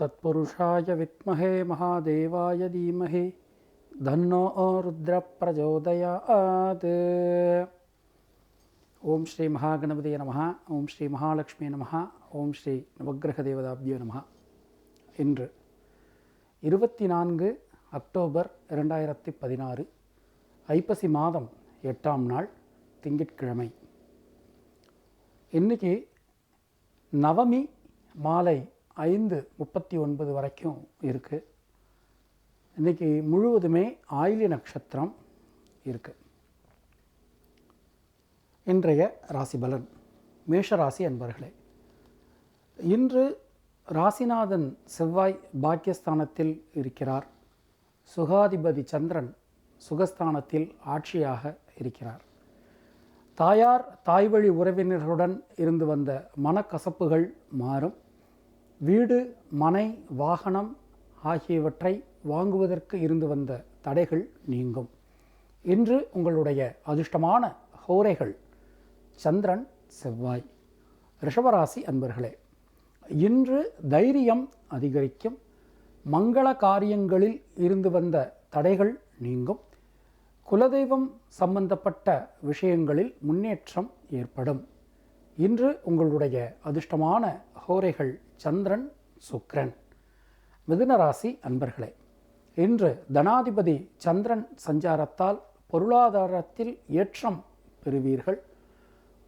तत्पुरुषाय विद्महे महादेवाय धीमहि தன்னோ ருத்ர பிரஜோதயாத் ஓம் ஸ்ரீ மகாகணபதிய நம ஓம் ஸ்ரீ மகாலட்சுமி நம ஓம் ஸ்ரீ நவக்கிரக தேவதாபியோ நம இன்று இருபத்தி நான்கு அக்டோபர் இரண்டாயிரத்தி பதினாறு ஐப்பசி மாதம் எட்டாம் நாள் திங்கட்கிழமை இன்னைக்கு நவமி மாலை ஐந்து முப்பத்தி ஒன்பது வரைக்கும் இருக்குது இன்றைக்கி முழுவதுமே ஆயிலி நட்சத்திரம் இருக்குது இன்றைய ராசி பலன் மேஷராசி அன்பர்களே இன்று ராசிநாதன் செவ்வாய் பாக்கியஸ்தானத்தில் இருக்கிறார். சுகாதிபதி சந்திரன் சுகஸ்தானத்தில் ஆட்சியாக இருக்கிறார். தாயார் தாய்வழி உறவினர்களுடன் இருந்து வந்த மனக்கசப்புகள் மாறும். வீடு மனை வாகனம் ஆகியவற்றை வாங்குவதற்கு இருந்து வந்த தடைகள் நீங்கும். இன்று உங்களுடைய அதிர்ஷ்டமான ஹோரைகள் சந்திரன் செவ்வாய். ரிஷபராசி அன்பர்களே இன்று தைரியம் அதிகரிக்கும். மங்கள காரியங்களில் இருந்து வந்த தடைகள் நீங்கும். குலதெய்வம் சம்பந்தப்பட்ட விஷயங்களில் முன்னேற்றம் ஏற்படும். இன்று உங்களுடைய அதிர்ஷ்டமான கோரைகள் சந்திரன் சுக்ரன். மிதுனராசி அன்பர்களே இன்று தனாதிபதி சந்திரன் சஞ்சாரத்தால் பொருளாதாரத்தில் ஏற்றம் பெறுவீர்கள்.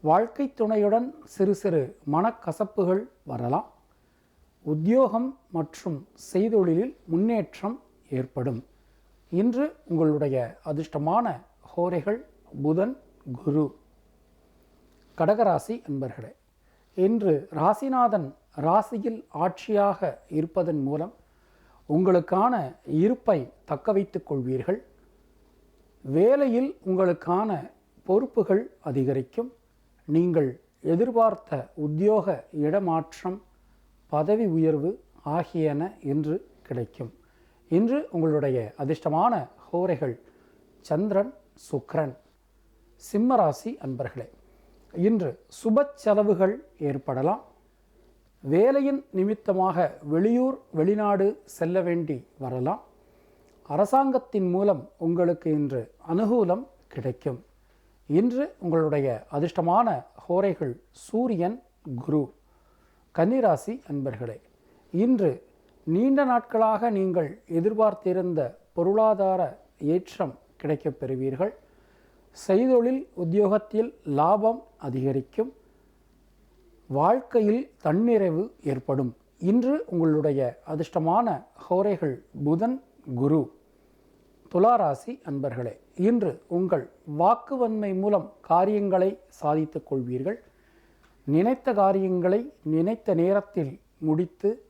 வாழ்க்கை துணையுடன் சிறு சிறு மனக்கசப்புகள் வரலாம். உத்தியோகம் மற்றும் செய்தொழிலில் முன்னேற்றம் ஏற்படும். இன்று உங்களுடைய அதிர்ஷ்டமான ஹோரைகள் புதன் குரு. கடகராசி அன்பர்களே இன்று ராசிநாதன் ராசியில் ஆட்சியாக இருப்பதன் மூலம் உங்களுக்கான இருப்பை தக்க வைத்துக் கொள்வீர்கள். வேலையில் உங்களுக்கான பொறுப்புகள் அதிகரிக்கும். நீங்கள் எதிர்பார்த்த உத்தியோக இடமாற்றம் பதவி உயர்வு ஆகியன இன்று கிடைக்கும். இன்று உங்களுடைய அதிர்ஷ்டமான ஹோரைகள் சந்திரன் சுக்ரன் சிம்மராசி அன்பர்களே. இன்று சுப செலவுகள் ஏற்படலாம். வேலையின் நிமித்தமாக வெளியூர் வெளிநாடு செல்ல வேண்டி வரலாம். அரசாங்கத்தின் மூலம் உங்களுக்கு இன்று அனுகூலம் கிடைக்கும். இன்று உங்களுடைய அதிர்ஷ்டமான ஹோரைகள் சூரியன் குரு கன்னிராசி அன்பர்களே இன்று நீண்ட நாட்களாக நீங்கள் எதிர்பார்த்திருந்த பொருளாதார ஏற்றம் கிடைக்கப் பெறுவீர்கள். செய்தொழில் உத்தியோகத்தில் லாபம் அதிகரிக்கும். வாழ்க்கையில் தன்னிறைவு ஏற்படும். இன்று உங்களுடைய அதிர்ஷ்டமான ஹோரைகள் புதன் குரு துளாராசி அன்பர்களே இன்று உங்கள் வாக்குவன்மை மூலம் காரியங்களை சாதித்துக் கொள்வீர்கள். நினைத்த காரியங்களை நினைத்த நேரத்தில் முடித்து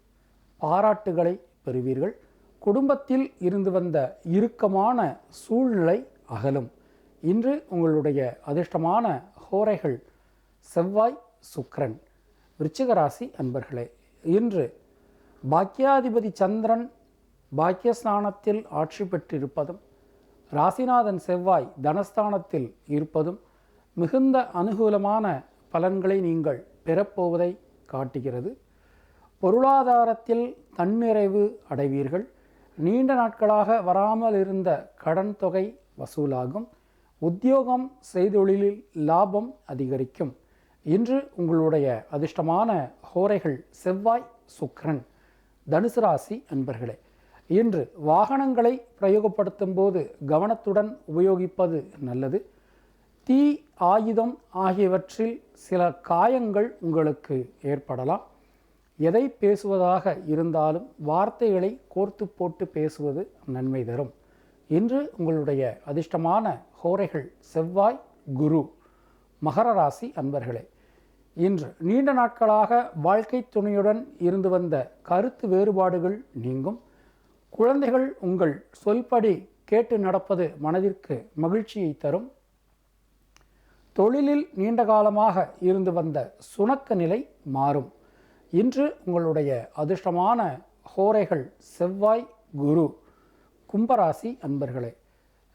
பாராட்டுகளை பெறுவீர்கள். குடும்பத்தில் இருந்து வந்த இறுக்கமான சூழ்நிலை அகலும். இன்று உங்களுடைய அதிர்ஷ்டமான ஹோரைகள் செவ்வாய் சுக்ரன் விருச்சிகராசி அன்பர்களே இன்று பாக்கியாதிபதி சந்திரன் பாக்கியஸ்தானத்தில் ஆட்சி பெற்றிருப்பதும் ராசிநாதன் செவ்வாய் தனஸ்தானத்தில் இருப்பதும் மிகுந்த அனுகூலமான பலன்களை நீங்கள் பெறப்போவதை காட்டுகிறது. பொருளாதாரத்தில் தன்னிறைவு அடைவீர்கள். நீண்ட நாட்களாக வராமல் இருந்த கடன் தொகை வசூலாகும். உத்தியோகம் செய்தொழிலில் லாபம் அதிகரிக்கும். இன்று உங்களுடைய அதிர்ஷ்டமான ஹோரைகள் செவ்வாய் சுக்ரன் தனுசு ராசி அன்பர்களே. இன்று வாகனங்களை பிரயோகப்படுத்தும் போது கவனத்துடன் உபயோகிப்பது நல்லது. தீ ஆயுதம் ஆகியவற்றில் சில காயங்கள் உங்களுக்கு ஏற்படலாம். எதை பேசுவதாக இருந்தாலும் வார்த்தைகளை கோர்த்து போட்டு பேசுவது நன்மை தரும். இன்று உங்களுடைய அதிர்ஷ்டமான ஹோரைகள் செவ்வாய் குரு மகர ராசி அன்பர்களே இன்று நீண்ட நாட்களாக வாழ்க்கை துணையுடன் இருந்து வந்த கருத்து வேறுபாடுகள் நீங்கும். குழந்தைகள் உங்கள் சொல்படி கேட்டு நடப்பது மனதிற்கு மகிழ்ச்சியை தரும். தொழிலில் நீண்ட காலமாக இருந்து வந்த சுணக்க நிலை மாறும். இன்று உங்களுடைய அதிர்ஷ்டமான ஹோரைகள் செவ்வாய் குரு கும்பராசி அன்பர்களே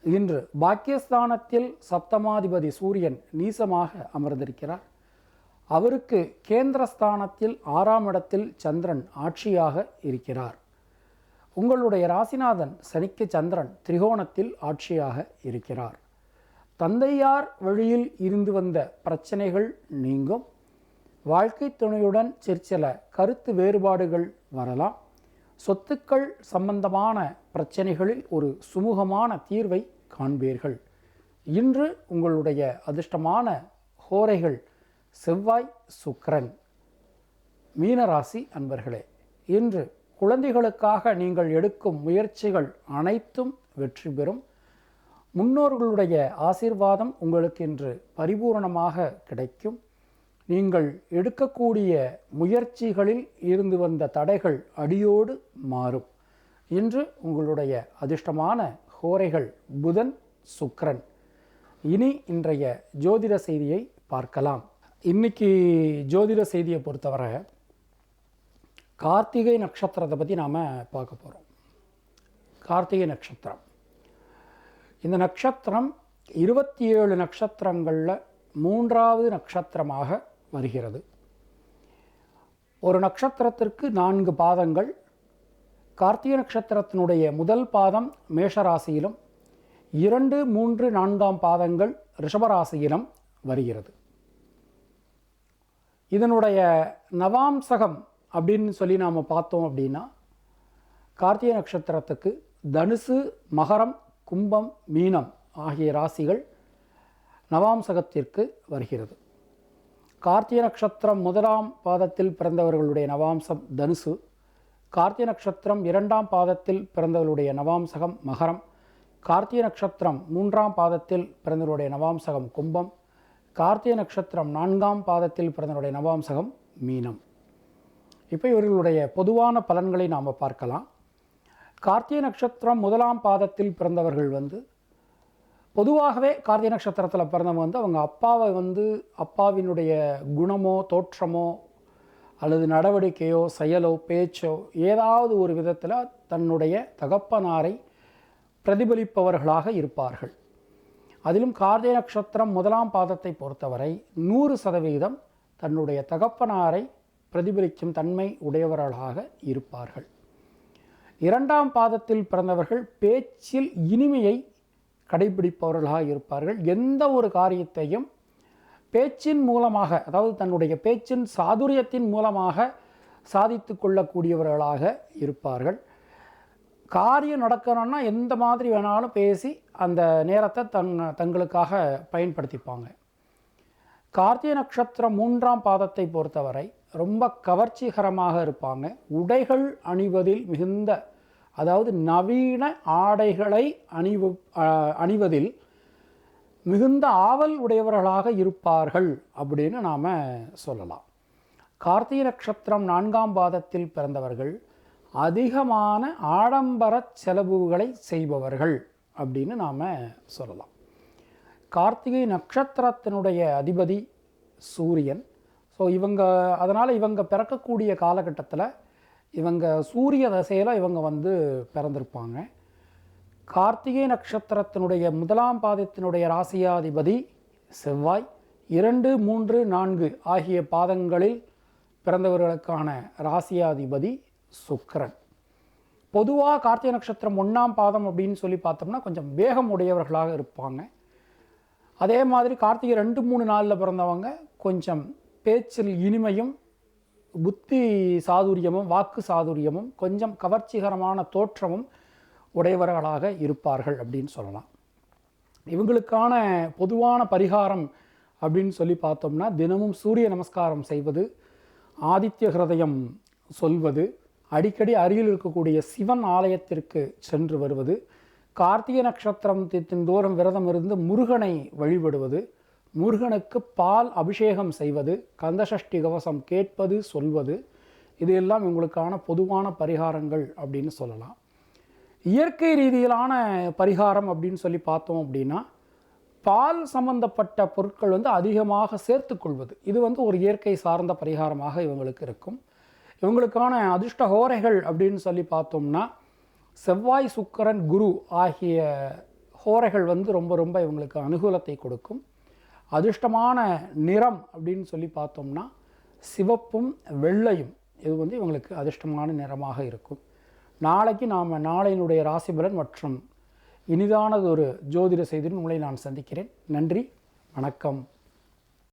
இன்று பாக்கியஸ்தானத்தில் சப்தமாதிபதி சூரியன் நீசமாக அமர்ந்திருக்கிறார். அவருக்கு கேந்திரஸ்தானத்தில் ஆறாம் இடத்தில் சந்திரன் ஆட்சியாக இருக்கிறார். உங்களுடைய ராசிநாதன் சனிக்கு சந்திரன் திரிகோணத்தில் ஆட்சியாக இருக்கிறார். தந்தையார் வழியில் இருந்து வந்த பிரச்சனைகள் நீங்கும். வாழ்க்கை துணையுடன் சிற்சில கருத்து வேறுபாடுகள் வரலாம். சொத்துக்கள் சம்பந்தமான பிரச்சனைகளில் ஒரு சுமூகமான தீர்வை காண்பீர்கள். இன்று உங்களுடைய அதிர்ஷ்டமான ஹோரைகள் செவ்வாய் சுக்கரன் மீனராசி அன்பர்களே இன்று குழந்தைகளுக்காக நீங்கள் எடுக்கும் முயற்சிகள் அனைத்தும் வெற்றி பெறும். முன்னோர்களுடைய ஆசீர்வாதம் உங்களுக்கு இன்று பரிபூரணமாக கிடைக்கும். நீங்கள் எடுக்கக்கூடிய முயற்சிகளில் இருந்து வந்த தடைகள் அடியோடு மாறும். இன்று உங்களுடைய அதிர்ஷ்டமான ஹோரைகள் புதன் சுக்ரன் இனி இன்றைய ஜோதிட செய்தியை பார்க்கலாம். இன்னைக்கு ஜோதிட செய்தியை பொறுத்தவரை கார்த்திகை நட்சத்திரத்தை பற்றி நாம் பார்க்க போகிறோம் கார்த்திகை நட்சத்திரம். இந்த நட்சத்திரம் இருபத்தி ஏழு நட்சத்திரங்களில் மூன்றாவது நட்சத்திரமாக வருகிறது. ஒரு நட்சத்திரத்திற்கு நான்கு பாதங்கள் கார்த்திகை நட்சத்திரத்தினுடைய முதல் பாதம் மேஷராசியிலும் இரண்டு மூன்று நான்காம் பாதங்கள் ரிஷபராசியிலும் வருகிறது. இதனுடைய நவாம்சகம் அப்படின்னு சொல்லி நாம் பார்த்தோம் அப்படின்னா கார்த்திகை நட்சத்திரத்துக்கு தனுசு மகரம் கும்பம் மீனம் ஆகிய ராசிகள் நவாம்சகத்திற்கு வருகிறது. கார்த்திகை நட்சத்திரம் முதலாம் பாதத்தில் பிறந்தவர்களுடைய நவாம்சம் தனுசு. கார்த்திகை நட்சத்திரம் இரண்டாம் பாதத்தில் பிறந்தவர்களுடைய நவாம்சகம் மகரம். கார்த்திகை நட்சத்திரம் மூன்றாம் பாதத்தில் பிறந்தவருடைய நவாம்சகம் கும்பம். கார்த்திகை நட்சத்திரம் நான்காம் பாதத்தில் பிறந்தவருடைய நவாம்சகம் மீனம். இப்போ இவர்களுடைய பொதுவான பலன்களை நாம் பார்க்கலாம். கார்த்திகை நட்சத்திரம் முதலாம் பாதத்தில் பிறந்தவர்கள் வந்து பொதுவாகவே கார்த்திகை நட்சத்திரத்தில் பிறந்தவங்க வந்து அவங்க அப்பாவை வந்து அப்பாவினுடைய குணமோ தோற்றமோ அல்லது நடவடிக்கையோ செயலோ பேச்சோ ஏதாவது ஒரு விதத்தில் தன்னுடைய தகப்பனாரை பிரதிபலிப்பவர்களாக இருப்பார்கள். அதிலும் கார்த்திகை நட்சத்திரம் முதலாம் பாதத்தை பொறுத்தவரை நூறு சதவீதம் தன்னுடைய தகப்பனாரை பிரதிபலிக்கும் தன்மை உடையவர்களாக இருப்பார்கள். இரண்டாம் பாதத்தில் பிறந்தவர்கள் பேச்சில் இனிமையை கடைபிடிப்பவர்களாக இருப்பார்கள். எந்த ஒரு காரியத்தையும் பேச்சின் மூலமாக அதாவது தன்னுடைய பேச்சின் சாதுரியத்தின் மூலமாக சாதித்து கொள்ளக்கூடியவர்களாக இருப்பார்கள். காரியம் நடக்கணும்னா எந்த மாதிரி வேணாலும் பேசி அந்த நேரத்தை தன் தங்களுக்காக பயன்படுத்திப்பாங்க. கார்த்திகை நட்சத்திரம் மூன்றாம் பாதத்தை பொறுத்தவரை ரொம்ப கவர்ச்சிகரமாக இருப்பாங்க. உடைகள் அணிவதில் மிகுந்த அதாவது நவீன ஆடைகளை அணிவு அணிவதில் மிகுந்த ஆவல் உடையவர்களாக இருப்பார்கள் அப்படின்னு நாம் சொல்லலாம். கார்த்திகை நட்சத்திரம் நான்காம் பாதத்தில் பிறந்தவர்கள் அதிகமான ஆடம்பர செலவுகளை செய்பவர்கள் அப்படின்னு நாம் சொல்லலாம். கார்த்திகை நட்சத்திரத்தினுடைய அதிபதி சூரியன். ஸோ இவங்க அதனால் இவங்க பிறக்கக்கூடிய காலகட்டத்தில் இவங்க சூரிய தசையில் இவங்க வந்து பிறந்திருப்பாங்க. கார்த்திகை நட்சத்திரத்தினுடைய முதலாம் பாதத்தினுடைய ராசியாதிபதி செவ்வாய். இரண்டு மூன்று நான்கு ஆகிய பாதங்களில் பிறந்தவர்களுக்கான ராசியாதிபதி சுக்கரன். பொதுவாக கார்த்திகை நட்சத்திரம் ஒன்றாம் பாதம் அப்படின்னு சொல்லி பார்த்தோம்னா கொஞ்சம் வேகம் உடையவர்களாக இருப்பாங்க. அதே மாதிரி கார்த்திகை ரெண்டு மூணு நாளில் பிறந்தவங்க கொஞ்சம் பேச்சில் இனிமையும் புத்தி சாதுரியமும் வாக்கு சாதுரியமும் கொஞ்சம் கவர்ச்சிகரமான தோற்றமும் உடையவர்களாக இருப்பார்கள் அப்படின்னு சொல்லலாம். இவங்களுக்கான பொதுவான பரிகாரம் அப்படின்னு சொல்லி பார்த்தோம்னா தினமும் சூரிய நமஸ்காரம் செய்வது ஆதித்ய ஹிருதயம் சொல்வது அடிக்கடி அருகில் இருக்கக்கூடிய சிவன் ஆலயத்திற்கு சென்று வருவது கார்த்திகை நட்சத்திரம் தோறும் விரதம் இருந்து முருகனை வழிபடுவது முருகனுக்கு பால் அபிஷேகம் செய்வது கந்தசஷ்டி கவசம் கேட்பது சொல்வது இது எல்லாம் இவங்களுக்கான பொதுவான பரிகாரங்கள் அப்படின்னு சொல்லலாம். இயற்கை ரீதியிலான பரிகாரம் அப்படின்னு சொல்லி பார்த்தோம் அப்படின்னா பால் சம்பந்தப்பட்ட பொருட்கள் வந்து அதிகமாக சேர்த்துக்கொள்வது. இது வந்து ஒரு இயற்கை சார்ந்த பரிகாரமாக இவங்களுக்கு இருக்கும். இவங்களுக்கான அதிர்ஷ்ட ஹோரைகள் அப்படின்னு சொல்லி பார்த்தோம்னா செவ்வாய் சுக்கரன் குரு ஆகிய ஹோரைகள் வந்து ரொம்ப ரொம்ப இவங்களுக்கு அனுகூலத்தை கொடுக்கும். அதிர்ஷ்டமான நிறம் அப்படின்னு சொல்லி பார்த்தோம்னா சிவப்பும் வெள்ளையும். இது வந்து இவங்களுக்கு அதிர்ஷ்டமான நிறமாக இருக்கும். நாளைக்கு நாம் நாளையினுடைய ராசிபலன் மற்றும் இனிதானது ஒரு ஜோதிட செய்தியின் உங்களை நான் சந்திக்கிறேன். நன்றி வணக்கம்.